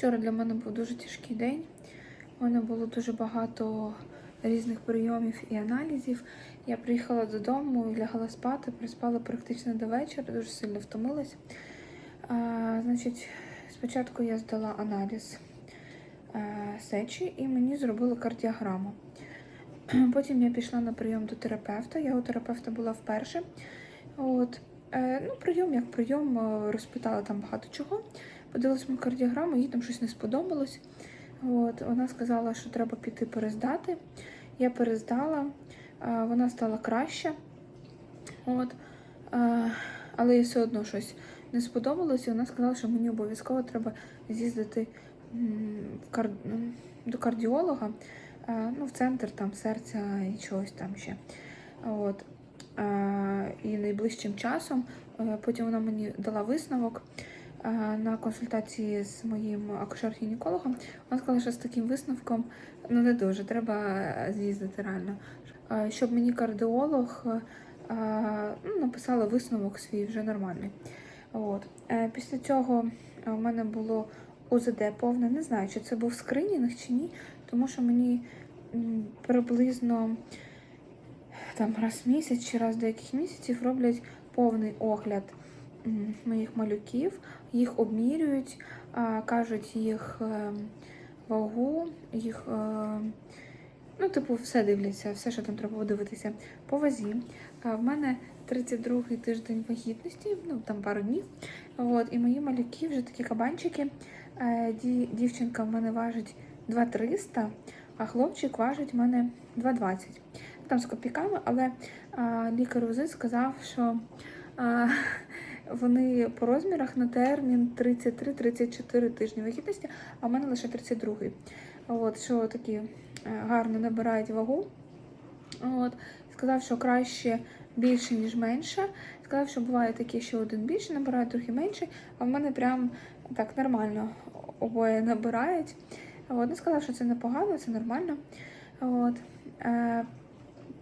Вчора для мене був дуже тяжкий день. У мене було дуже багато різних прийомів і аналізів. Я приїхала додому лягала спати, приспала практично до вечора, дуже сильно втомилась. А, значить, спочатку я здала аналіз е, сечі і мені зробили кардіограму. Потім я пішла на прийом до терапевта. Я у терапевта була вперше. От. Е, ну, прийом як прийом, е, розпитала там багато чого. Подивилась мою кардіограму, їй там щось не сподобалось. От, вона сказала, що треба піти перездати. Я перездала, вона стала краще. От, але їй все одно щось не сподобалось, і вона сказала, що мені обов'язково треба з'їздити м, до кардіолога, ну, в центр там серця і чогось там ще. От. І найближчим часом е, потім вона мені дала висновок на консультації з моїм акушер-гінекологом. Вона сказала, що з таким висновком ну не дуже, треба е, з'їздити реально. Е, Щоб мені кардіолог е, ну, написала висновок свій вже нормальний. От. Е, Після цього е, в мене було УЗД повне. Не знаю, чи це був скринінг чи ні, тому що мені приблизно там раз в місяць чи раз в деяких місяців роблять повний огляд моїх малюків, їх обмірюють, кажуть їх е, вагу, їх. е, Ну, типу, все дивляться, все, що там треба подивитися по вазі. В мене 32-й тиждень вагітності, ну там пару днів. От, і мої малюки вже такі кабанчики. Е, Дівчинка в мене важить 2300, а хлопчик важить в мене 220. Там з копійками, але лікар УЗИ сказав, що вони по розмірах на термін 33-34 тижні вагітності, а в мене лише 32. От, що такі е, гарно набирають вагу. От, сказав, що краще більше, ніж менше. Сказав, що буває такі, що один більше набирає, трохи менше, а в мене прям так нормально обоє набирають. От, ну, сказав, що це непогано, це нормально. От, е,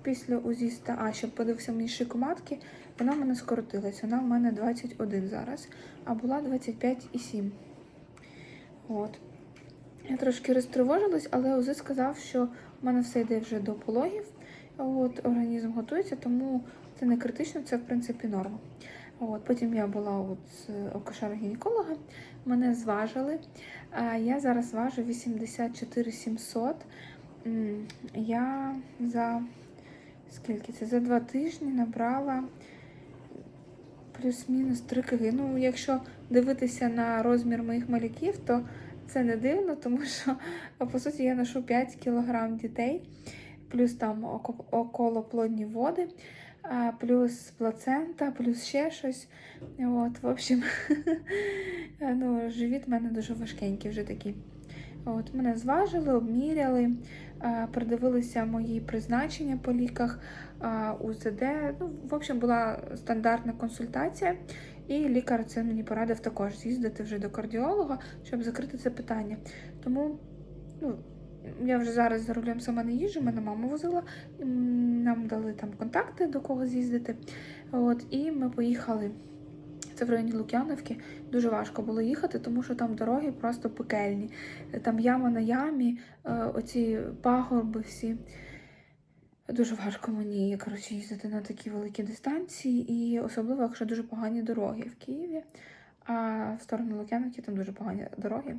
після УЗІста, а ще подивився мені шику матки, вона в мене скоротилась. Вона в мене 21 зараз, а була 25,7. От. Я трошки розтривожилась, але УЗИ сказав, що в мене все йде вже до пологів. От, організм готується, тому це не критично, це в принципі норма. От, потім я була от з акушера-гінеколога, мене зважили. А я зараз важу 84 700. Я за скільки це? За два тижні набрала плюс-мінус 3 кг. Ну, якщо дивитися на розмір моїх малюків, то це не дивно, тому що по суті я ношу 5 кг дітей, плюс там око- околоплодні води, плюс плацента, плюс ще щось. От, в общем, ну, живіт в мене дуже важкенький вже такий. От, мене зважили, обміряли, а, придивилися мої призначення по ліках, а, УЗД. Ну, в общем, була стандартна консультація. І лікар це мені порадив також з'їздити вже до кардіолога, щоб закрити це питання. Тому ну, я вже зараз за рулем сама не їжджу, мене мама возила, нам дали там контакти, до кого з'їздити. От, і ми поїхали. Це в районі Лук'яновки. Дуже важко було їхати, тому що там дороги просто пекельні. Там яма на ямі, е, оці пагорби всі. Дуже важко мені коротше, їздити на такі великі дистанції, і особливо, якщо дуже погані дороги в Києві. А в сторону Лук'яновки там дуже погані дороги.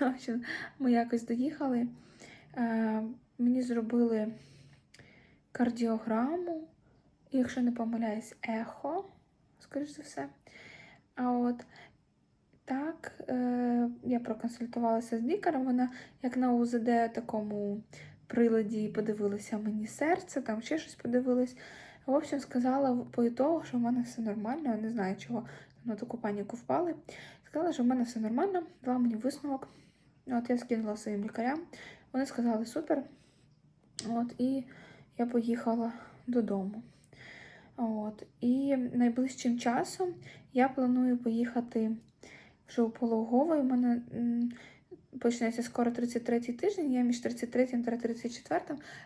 Ми якось доїхали. Е, Мені зробили кардіограму, якщо не помиляюсь, ехо, скоріш за все. А от так, е, я проконсультувалася з лікарем. Вона як на УЗД такому приладі подивилася мені серце, там ще щось подивилась. В общем, сказала по ітогу, що в мене все нормально. Я не знаю, чого на таку паніку впали. Сказала, що в мене все нормально, дала мені висновок. От я скинула своїм лікарям. Вони сказали супер. От, і я поїхала додому. От, і найближчим часом я планую поїхати вже у пологовий. У мене почнеться скоро 33-й тиждень. Я між 33 та 34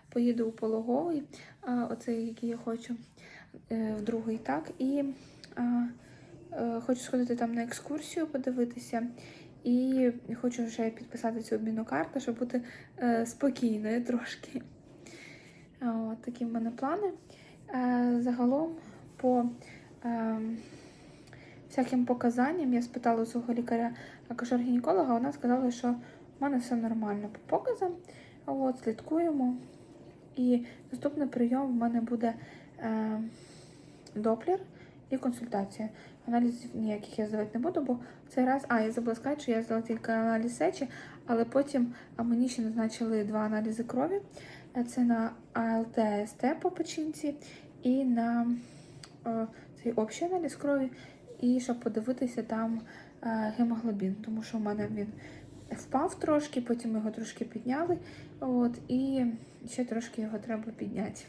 поїду у пологовий, оцей, який я хочу, е, в другий, так. І е, хочу сходити там на екскурсію, подивитися. І хочу вже підписати цю обмінну карту, щоб бути е, спокійною трошки. От такі в мене плани. Е, загалом по е, всяким показанням я спитала у свого лікаря акушер-гінеколога, вона сказала, що в мене все нормально по показам. От, слідкуємо. І наступний прийом в мене буде е, доплер і консультація. Аналізів ніяких я здавати не буду, бо цей раз, а я забула сказати, що я здала тільки аналіз сечі, але потім мені ще назначили два аналізи крові. Е, Це на АЛТСТ по печінці і на о, цей общий аналіз крові, і щоб подивитися там е, гемоглобін, тому що в мене він впав трошки, потім його трошки підняли. От, і ще трошки його треба підняти.